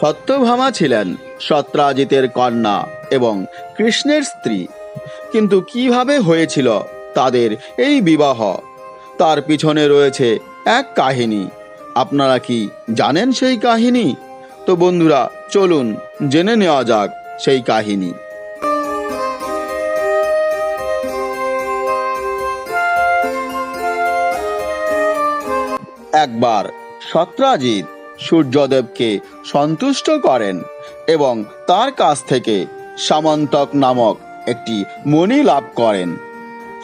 সত্যভামা ছিলেন সত্রাজিতের কন্যা এবং কৃষ্ণের স্ত্রী। কিন্তু কীভাবে হয়েছিল তাদের এই বিবাহ? তার পিছনে রয়েছে এক কাহিনী। আপনারা কি জানেন সেই কাহিনী? তো বন্ধুরা, চলুন জেনে নেওয়া যাক সেই কাহিনী। একবার সত্রাজিৎ সূর্যদেবকে সন্তুষ্ট করেন এবং তার কাছ থেকে সামন্তক নামক একটি মণি লাভ করেন।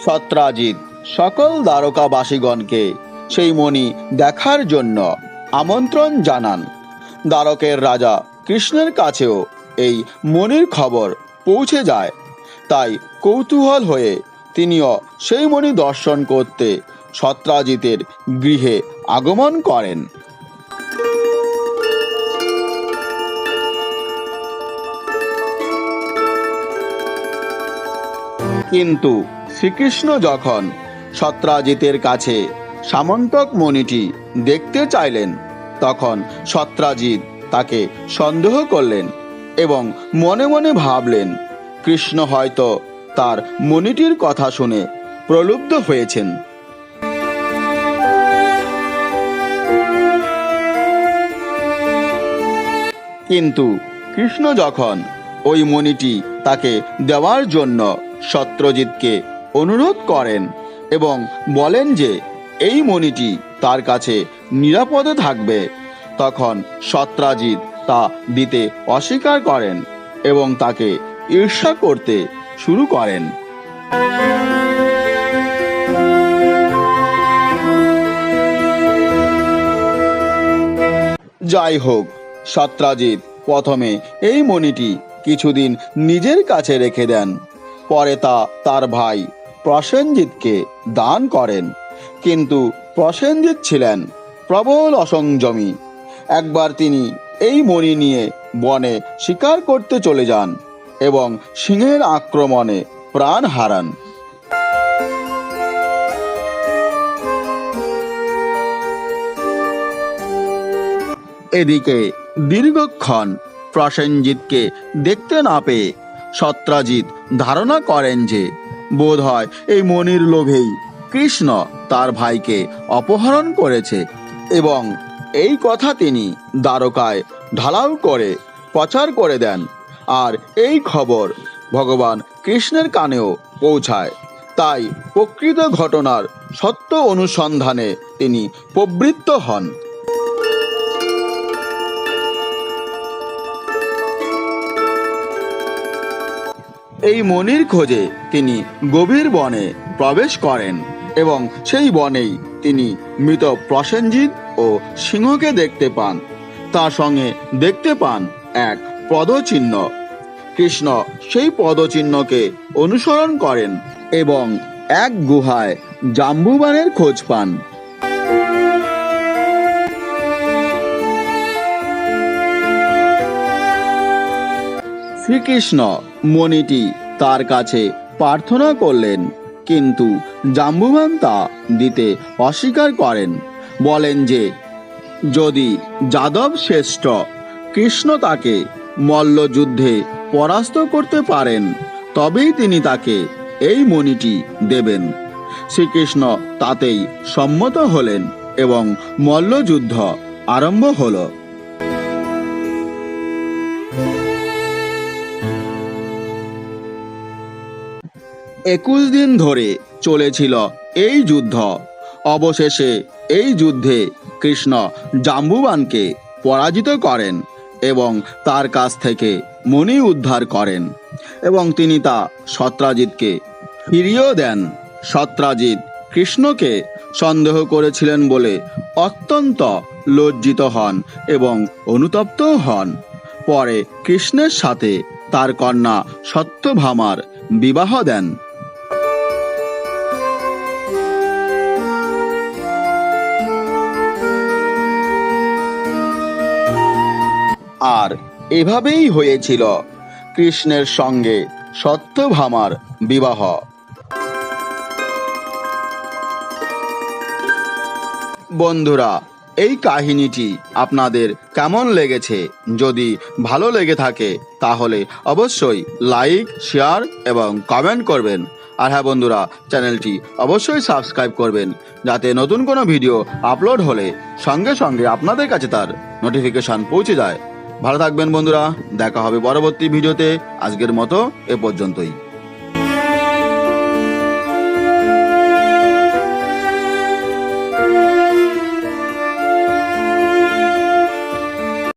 সত্রাজিৎ সকল দ্বারকাবাসীগণকে সেই মণি দেখার জন্য আমন্ত্রণ জানান। দ্বারকের রাজা কৃষ্ণের কাছেও এই মণির খবর পৌঁছে যায়। তাই কৌতূহল হয়ে তিনিও সেই মণি দর্শন করতে সত্রাজিতের গৃহে আগমন করেন। কিন্তু শ্রীকৃষ্ণ যখন সত্রাজিতের কাছে সামন্তক মণিটি দেখতে চাইলেন, তখন সত্রাজিৎ তাকে সন্দেহ করলেন এবং মনে মনে ভাবলেন, কৃষ্ণ হয়তো তার মণিটির কথা শুনে প্রলুব্ধ হয়েছেন। কিন্তু কৃষ্ণ যখন ওই মণিটি তাকে দেওয়ার জন্য সত্রজিৎকে অনুরোধ করেন এবং বলেন যে, এই মণিটি তার কাছে নিরাপদে থাকবে। তখন সত্রাজিৎ তা দিতে অস্বীকার করেন এবং তাকে ঈর্ষা করতে শুরু করেন। যাই হোক সত্রাজিৎ প্রথমে এই মণিটি কিছুদিন নিজের কাছে রেখে দেন। পরে তা তার ভাই প্রসেনজিৎকে দান করেন। কিন্তু প্রসেনজিৎ ছিলেন প্রবল অসংযমী। একবার তিনি এই মণি নিয়ে বনে শিকার করতে চলে যান এবং সিংহের আক্রমণে প্রাণ হারান। এদিকে দীর্ঘক্ষণ প্রসেনজিৎকে দেখতে না পেয়ে সত্রাজিৎ ধারণা করেন যে, বোধ হয় এই মনির লোভেই কৃষ্ণ তার ভাইকে অপহরণ করেছে এবং এই কথা তিনি দ্বারকায় ঢালাও করে প্রচার করে দেন আর এই খবর ভগবান কৃষ্ণের কানেও পৌঁছায়। তাই প্রকৃত ঘটনার সত্য অনুসন্ধানে তিনি প্রবৃত্ত হন। এই মনির খোঁজে তিনি গভীর বনে প্রবেশ করেন এবং সেই বনেই তিনি মৃত প্রসেনজিৎ ও সিংহকে দেখতে পান। তার সঙ্গে দেখতে পান এক পদচিহ্ন। কৃষ্ণ সেই পদচিহ্নকে অনুসরণ করেন এবং এক গুহায় জাম্বুবানের খোঁজ পান। শ্রীকৃষ্ণ মণিটি তার কাছে প্রার্থনা করলেন, কিন্তু জাম্বুবান তা দিতে অস্বীকার করেন। বলেন যে, যদি যাদব শ্রেষ্ঠ, কৃষ্ণ তাকে মল্লযুদ্ধে পরাস্ত করতে পারেন, তবেই তিনি তাকে এই মণিটি দেবেন। শ্রীকৃষ্ণ তাতেই সম্মত হলেন এবং মল্লযুদ্ধ আরম্ভ হলো। একুশ দিন ধরে চলেছিল এই যুদ্ধ। অবশেষে এই যুদ্ধে কৃষ্ণ জাম্বুবানকে পরাজিত করেন এবং তার কাছ থেকে মণি উদ্ধার করেন এবং তিনি তা সত্রাজিৎকে ফিরিয়েও দেন। সত্রাজিৎ কৃষ্ণকে সন্দেহ করেছিলেন বলে অত্যন্ত লজ্জিত হন এবং অনুতপ্ত হন। পরে কৃষ্ণের সাথে তার কন্যা সত্যভামার বিবাহ দেন। আর এভাবেই হয়েছিল। কৃষ্ণের সঙ্গে সত্যভামার বিবাহ। বন্ধুরা, এই কাহিনীটি আপনাদের কেমন লেগেছে? যদি ভালো লেগে থাকে, তাহলে অবশ্যই লাইক, শেয়ার এবং কমেন্ট করবেন। আর হ্যাঁ বন্ধুরা, চ্যানেলটি অবশ্যই সাবস্ক্রাইব করবেন, যাতে নতুন কোনো ভিডিও আপলোড হলে সঙ্গে সঙ্গে আপনাদের কাছে তার নোটিফিকেশন পৌঁছে যায়। ভালো থাকবেন বন্ধুরা দেখা হবে পরবর্তী ভিডিওতে। আজকের মতো এ পর্যন্তই।